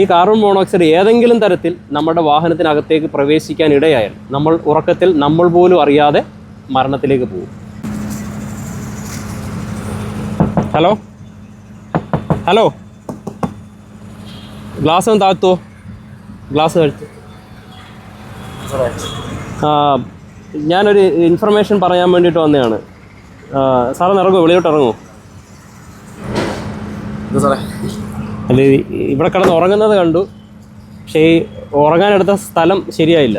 ഈ carbon monoxide ഏതെങ്കിലും തരത്തിൽ നമ്മുടെ വാഹനത്തിനകത്തേക്ക് പ്രവേശിക്കാൻ ഇടയായാൽ നമ്മൾ ഉറക്കത്തിൽ നമ്മൾ പോലും അറിയാതെ മരണത്തിലേക്ക് പോകും. ഹലോ? ഹലോ? ഗ്ലാസ് ഒന്ന് താഴ്ത്തോ? ഗ്ലാസ് താഴ്ത്തു. ഞാനൊരു ഇൻഫർമേഷൻ പറയാൻ വേണ്ടിയിട്ട് വന്നതാണ്. സാറൊന്ന് ഇറങ്ങുമോ വെളിയോട്ട് ഇറങ്ങുമോ സാറേ? അത് ഇവിടെ കിടന്ന് ഉറങ്ങുന്നത് കണ്ടു. പക്ഷേ ഈ ഉറങ്ങാനെടുത്ത സ്ഥലം ശരിയായില്ല.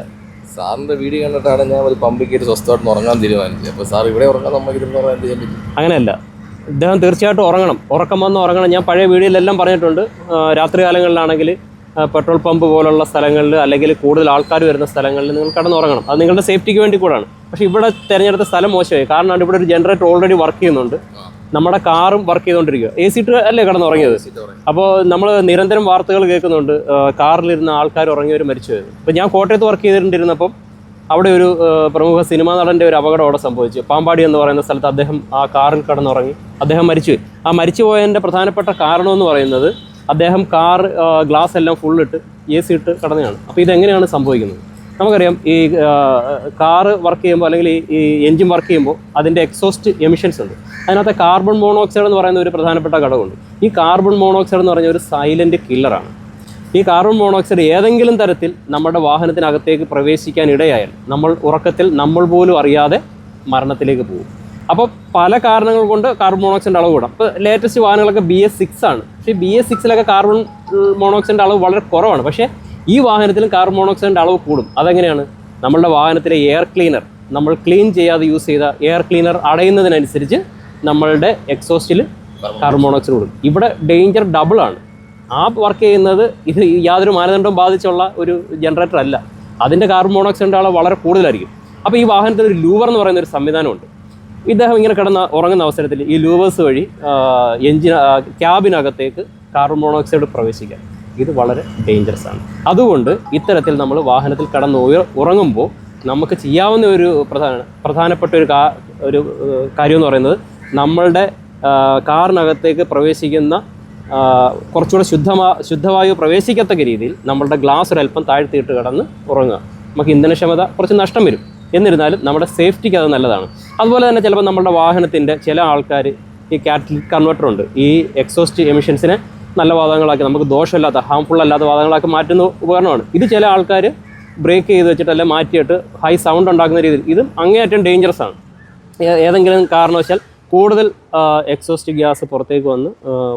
സാറിന്റെ വീഡിയോ കണ്ടിട്ടാണ് ഞാൻ ഒരു പമ്പി കയറി സ്വസ്ഥമായിട്ട് ഉറങ്ങാൻ തീരുമാനിച്ചത്. അപ്പോൾ സാർ ഇവിടെ ഉറങ്ങാൻ നമുക്ക് ഇരുന്ന് പറയാൻ എന്ത് ചെയ്യാൻ പറ്റും? അങ്ങനെയല്ല. ഇദ്ദേഹം തീർച്ചയായിട്ടും ഉറങ്ങണം. ഉറക്കം വന്ന് ഉറങ്ങണം. ഞാൻ പഴയ വീഡിയോയിലെല്ലാം പറഞ്ഞിട്ടുണ്ട്. രാത്രി കാലങ്ങളിലാണെങ്കിൽ പെട്രോൾ പമ്പ് പോലുള്ള സ്ഥലങ്ങളിൽ അല്ലെങ്കിൽ കൂടുതൽ ആൾക്കാർ വരുന്ന സ്ഥലങ്ങളിൽ നിങ്ങൾ കടന്നുറങ്ങണം ഉറങ്ങണം. അത് നിങ്ങളുടെ സേഫ്റ്റിക്ക് വേണ്ടി കൂടാണ്. പക്ഷേ ഇവിടെ തിരഞ്ഞെടുത്ത സ്ഥലം മോശമായി. കാരണം ഇവിടെ ഒരു ജനറേറ്റർ ഓൾറെഡി വർക്ക് ചെയ്യുന്നുണ്ട്. നമ്മുടെ കാറും വർക്ക് ചെയ്തുകൊണ്ടിരിക്കുക. എ സി അല്ലേ കിടന്ന് ഉറങ്ങിയത് അപ്പോൾ നമ്മൾ നിരന്തരം വാർത്തകൾ കേൾക്കുന്നുണ്ട്. കാറിലിരുന്ന ആൾക്കാർ ഉറങ്ങിയവർ മരിച്ചു പോയത് അപ്പോൾ ഞാൻ കോട്ടയത്ത് വർക്ക് ചെയ്തിട്ടുണ്ടിരുന്നപ്പം അവിടെ ഒരു പ്രമുഖ സിനിമാ നടന്റെ ഒരു അപകടം അവിടെ സംഭവിച്ചു. പാമ്പാടി എന്ന് പറയുന്ന സ്ഥലത്ത് അദ്ദേഹം ആ കാറിൽ കടന്നുറങ്ങി. അദ്ദേഹം മരിച്ചു ആ മരിച്ചു പോയതിന്റെ പ്രധാനപ്പെട്ട കാരണം എന്ന് പറയുന്നത് അദ്ദേഹം കാർ ഗ്ലാസ് എല്ലാം ഫുള്ളിട്ട് എ സി ഇട്ട് കിടന്നതാണ്. അപ്പോൾ ഇതെങ്ങനെയാണ് സംഭവിക്കുന്നത്? നമുക്കറിയാം ഈ കാറ് വർക്ക് ചെയ്യുമ്പോൾ അല്ലെങ്കിൽ ഈ- എൻജിൻ വർക്ക് ചെയ്യുമ്പോൾ അതിന്റെ എക്സോസ്റ്റ് എമിഷൻസ് ഉണ്ട്. അതിനകത്ത് കാർബൺ മോണോക്സൈഡ് എന്ന് പറയുന്ന ഒരു പ്രധാനപ്പെട്ട ഘടകമുണ്ട്. ഈ കാർബൺ മോണോക്സൈഡ് എന്ന് പറഞ്ഞ ഒരു സൈലന്റ് കില്ലറാണ് ഈ കാർബൺ മോണോക്സൈഡ് ഏതെങ്കിലും തരത്തിൽ നമ്മുടെ വാഹനത്തിനകത്തേക്ക് പ്രവേശിക്കാൻ ഇടയായാൽ നമ്മൾ ഉറക്കത്തിൽ നമ്മൾ പോലും അറിയാതെ മരണത്തിലേക്ക് പോകും. അപ്പോൾ പല കാരണങ്ങൾ കൊണ്ട് കാർബൺ മോണോക്സൈഡിന്റെ അളവ് കൂടാം. ഇപ്പോൾ ലേറ്റസ്റ്റ് വാഹനങ്ങളൊക്കെ ബി എസ് സിക്സ് ആണ്. പക്ഷേ ബി എസ് സിക്സിലൊക്കെ കാർബൺ മോണോക്സൈഡിന്റെ അളവ് വളരെ കുറവാണ്. പക്ഷേ ഈ വാഹനത്തിലും കാർബൺ മോണോക്സൈഡിന്റെ അളവ് കൂടും. അതെങ്ങനെയാണ്? നമ്മളുടെ വാഹനത്തിലെ എയർ ക്ലീനർ നമ്മൾ ക്ലീൻ ചെയ്യാതെ യൂസ് ചെയ്ത എയർ ക്ലീനർ അടയുന്നതിനനുസരിച്ച് നമ്മളുടെ എക്സോസ്റ്റിൽ കാർബൺ മോണോക്സൈഡ് കൂടും. ഇവിടെ ഡേഞ്ചർ ഡബിൾ ആണ്. ആ വർക്ക് ചെയ്യുന്നത് ഇത് യാതൊരു മാനദണ്ഡവും ബാധിച്ചുള്ള ഒരു ജനറേറ്റർ അല്ല. അതിന്റെ കാർബൺ മോണോക്സൈഡിന്റെ അളവ് വളരെ കൂടുതലായിരിക്കും. അപ്പോൾ ഈ വാഹനത്തിൽ ഒരു ലൂവർ എന്ന് പറയുന്ന ഒരു സംവിധാനമുണ്ട്. ഇദ്ദേഹം ഇങ്ങനെ കിടന്ന ഉറങ്ങുന്ന അവസരത്തിൽ ഈ ലൂവേഴ്സ് വഴി എഞ്ചിൻ ക്യാബിനകത്തേക്ക് കാർബൺ മോണോക്സൈഡ് പ്രവേശിക്കാം. ഇത് വളരെ ഡേഞ്ചറസ് ആണ്. അതുകൊണ്ട് ഇത്തരത്തിൽ നമ്മൾ വാഹനത്തിൽ കടന്ന് ഉറങ്ങുമ്പോൾ നമുക്ക് ചെയ്യാവുന്ന ഒരു പ്രധാന പ്രധാനപ്പെട്ട ഒരു കാ ഒരു കാര്യം എന്ന് പറയുന്നത് നമ്മളുടെ കാറിനകത്തേക്ക് പ്രവേശിക്കുന്ന കുറച്ചുകൂടെ ശുദ്ധമാ ശുദ്ധവായു പ്രവേശിക്കത്തക്ക രീതിയിൽ നമ്മളുടെ ഗ്ലാസ് ഒരല്പം താഴ്ത്തിയിട്ട് കടന്ന് ഉറങ്ങുക. നമുക്ക് ഇന്ധനക്ഷമത കുറച്ച് നഷ്ടം വരും. എന്നിരുന്നാലും നമ്മുടെ സേഫ്റ്റിക്ക് അത് നല്ലതാണ്. അതുപോലെ തന്നെ ചിലപ്പോൾ നമ്മുടെ വാഹനത്തിന്റെ ചില ആൾക്കാർ ഈ കാറ്റലിക് കൺവെർട്ടർ ഉണ്ട് ഈ എക്സോസ്റ്റ് എമിഷൻസിനെ നല്ല വാതകങ്ങളാക്കി നമുക്ക് ദോഷമില്ലാത്ത ഹാംഫുൾ അല്ലാത്ത വാതകങ്ങളാക്കി മാറ്റുന്ന ഉപകരണമാണ്. ഇത് ചില ആൾക്കാർ ബ്രേക്ക് ചെയ്ത് വെച്ചിട്ട് അല്ലെ മാറ്റിയിട്ട് ഹൈ സൗണ്ട് ഉണ്ടാക്കുന്ന രീതിയിൽ ഇതും അങ്ങേയറ്റം ഡേഞ്ചറസ് ആണ്. ഏതെങ്കിലും കാരണവശാൽ കൂടുതൽ എക്സോസ്റ്റ് ഗ്യാസ് പുറത്തേക്ക് വന്ന്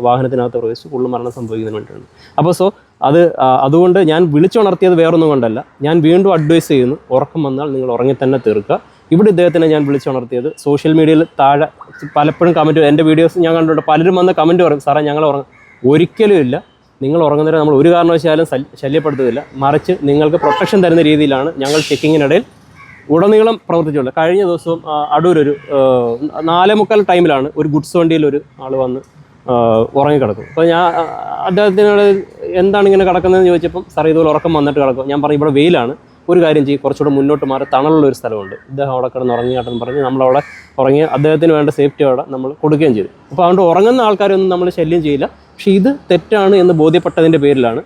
വാഹനത്തിനകത്ത് പ്രവേശിച്ച് കൂടുതൽ മരണം സംഭവിക്കുന്നതിന് വേണ്ടിയിട്ടാണ്. അപ്പോൾ സോ അത് അതുകൊണ്ട് ഞാൻ വിളിച്ചുണർത്തിയത് വേറൊന്നും കൊണ്ടല്ല. ഞാൻ വീണ്ടും അഡ്വൈസ് ചെയ്യുന്നു ഉറക്കം വന്നാൽ നിങ്ങൾ ഉറങ്ങി തന്നെ തീർക്കുക. ഇവിടെ ഇദ്ദേഹത്തിനെ ഞാൻ വിളിച്ചുണർത്തിയത് സോഷ്യൽ മീഡിയയിൽ താഴെ പലപ്പോഴും കമന്റ് എന്റെ വീഡിയോസ് ഞാൻ കണ്ടിട്ടുണ്ട്. പലരും വന്ന് കമന്റ് പറയും സാറേ ഞങ്ങൾ ഉറങ്ങ ഒരിക്കലും ഇല്ല. നിങ്ങൾ ഉറങ്ങുന്നവരെ നമ്മൾ ഒരു കാരണവശാലും ശല്യ- ശല്യപ്പെടുത്തുന്നില്ല മറിച്ച് നിങ്ങൾക്ക് പ്രൊട്ടക്ഷൻ തരുന്ന രീതിയിലാണ് ഞങ്ങൾ ചെക്കിങ്ങിനിടയിൽ ഉടനീളം പ്രവർത്തിച്ചുള്ളത് കഴിഞ്ഞ ദിവസവും അടൂരൊരു നാലേ മുക്കാൽ ടൈമിലാണ് ഒരു ഗുഡ്സ് വണ്ടിയിൽ ഒരു ആൾ വന്ന് ഉറങ്ങിക്കിടക്കും അപ്പോൾ ഞാൻ അദ്ദേഹത്തിനോട് എന്താണ് ഇങ്ങനെ കിടക്കുന്നതെന്ന് ചോദിച്ചപ്പം സാർ ഇതുപോലെ ഉറക്കം വന്നിട്ട് കിടക്കും. ഞാൻ പറഞ്ഞു ഇവിടെ വെയിലാണ്. ഒരു കാര്യം ചെയ്യും. കുറച്ചുകൂടെ മുന്നോട്ട് മാറി. തണലുള്ള ഒരു സ്ഥലമുണ്ട്. ഇദ്ദേഹം അവിടെ കിടന്ന് ഉറങ്ങിയാട്ടെന്ന് പറഞ്ഞ് നമ്മളവിടെ ഉറങ്ങി അദ്ദേഹത്തിന് വേണ്ട സേഫ്റ്റി അവിടെ നമ്മൾ കൊടുക്കുകയും ചെയ്തു. അപ്പോൾ അതുകൊണ്ട് ഉറങ്ങുന്ന ആൾക്കാരൊന്നും നമ്മൾ ശല്യം ചെയ്യില്ല. പക്ഷേ ഇത് തെറ്റാണ് എന്ന് ബോധ്യപ്പെട്ടതിന്റെ പേരിലാണ്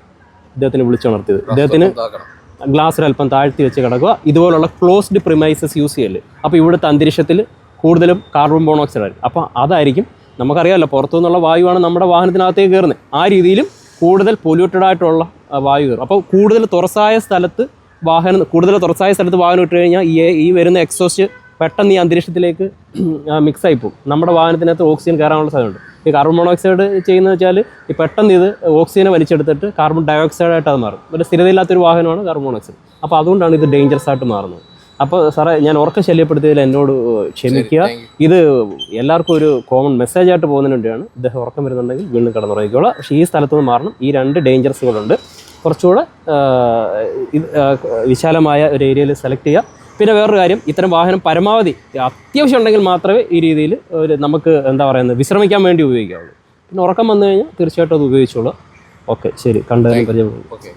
ഇദ്ദേഹത്തിന് വിളിച്ചുണർത്തിയത് ഇദ്ദേഹത്തിന് ഗ്ലാസ് ഗ്ലാസ്സിൽ അല്പം താഴ്ത്തി വെച്ച് കിടക്കുക. ഇതുപോലുള്ള ക്ലോസ്ഡ് പ്രിമൈസസ് യൂസ് ചെയ്യൽ. അപ്പോൾ ഇവിടുത്തെ അന്തരീക്ഷത്തിൽ കൂടുതലും കാർബൺ മോണോക്സൈഡ് ആയിരിക്കും. അപ്പോൾ അതായിരിക്കും നമുക്കറിയാമല്ലോ പുറത്തു നിന്നുള്ള വായുവാണ് നമ്മുടെ വാഹനത്തിനകത്തേക്ക് കയറുന്നത്. ആ രീതിയിലും കൂടുതൽ പൊല്യൂട്ടഡ് ആയിട്ടുള്ള വായു കയറും. അപ്പോൾ കൂടുതൽ തുറസായ സ്ഥലത്ത് വാഹനം കൂടുതൽ തുറസായ സ്ഥലത്ത് വാഹനം ഇട്ട് കഴിഞ്ഞാൽ ഈ ഈ വരുന്ന എക്സോസ്റ്റ് പെട്ടെന്ന് ഈ അന്തരീക്ഷത്തിലേക്ക് മിക്സ് ആയി പോകും. നമ്മുടെ വാഹനത്തിനകത്ത് ഓക്സിജൻ കയറാനുള്ള സാധ്യതയുണ്ട്. ഈ കാർബൺ മോണോക്സൈഡ് ചെയ്യുന്നത് വെച്ചാൽ ഈ പെട്ടെന്ന് ഇത് ഓക്സിജനെ വലിച്ചെടുത്തിട്ട് കാർബൺ ഡയോക്സൈഡ് ആയിട്ട് അത് മാറും. ഒരു സ്ഥിരതയില്ലാത്തൊരു വാഹനമാണ് കാർബൺ മോണോക്സൈഡ് അപ്പോൾ അതുകൊണ്ടാണ് ഇത് ഡേഞ്ചറസ് ആയിട്ട് മാറുന്നത്. അപ്പോൾ സാറേ ഞാൻ ഉറക്കം ശല്യപ്പെടുത്തിയതിൽ എന്നോട് ക്ഷമിക്കുക. ഇത് എല്ലാവർക്കും ഒരു കോമൺ മെസ്സേജ് ആയിട്ട് പോകുന്നതിന് വേണ്ടിയാണ് ഇദ്ദേഹം ഉറക്കം വരുന്നുണ്ടെങ്കിൽ വീണ്ടും കടന്നുറങ്ങിക്കോളാം. പക്ഷേ ഈ സ്ഥലത്ത് നിന്ന് മാറണം. ഈ രണ്ട് ഡേഞ്ചറസുകളുണ്ട് കുറച്ചുകൂടെ വിശാലമായ ഒരു ഏരിയയിൽ സെലക്ട് ചെയ്യുക പിന്നെ വേറൊരു കാര്യം ഇത്തരം വാഹനം പരമാവധി അത്യാവശ്യം ഉണ്ടെങ്കിൽ മാത്രമേ ഈ രീതിയിൽ ഒരു നമുക്ക് എന്താ പറയുന്നത് വിശ്രമിക്കാൻ വേണ്ടി ഉപയോഗിക്കാവുള്ളൂ. പിന്നെ ഉറക്കം വന്നു കഴിഞ്ഞാൽ തീർച്ചയായിട്ടും അത് ഉപയോഗിച്ചോളൂ. ഓക്കെ ശരി. കണ്ടതിന് ഓക്കെ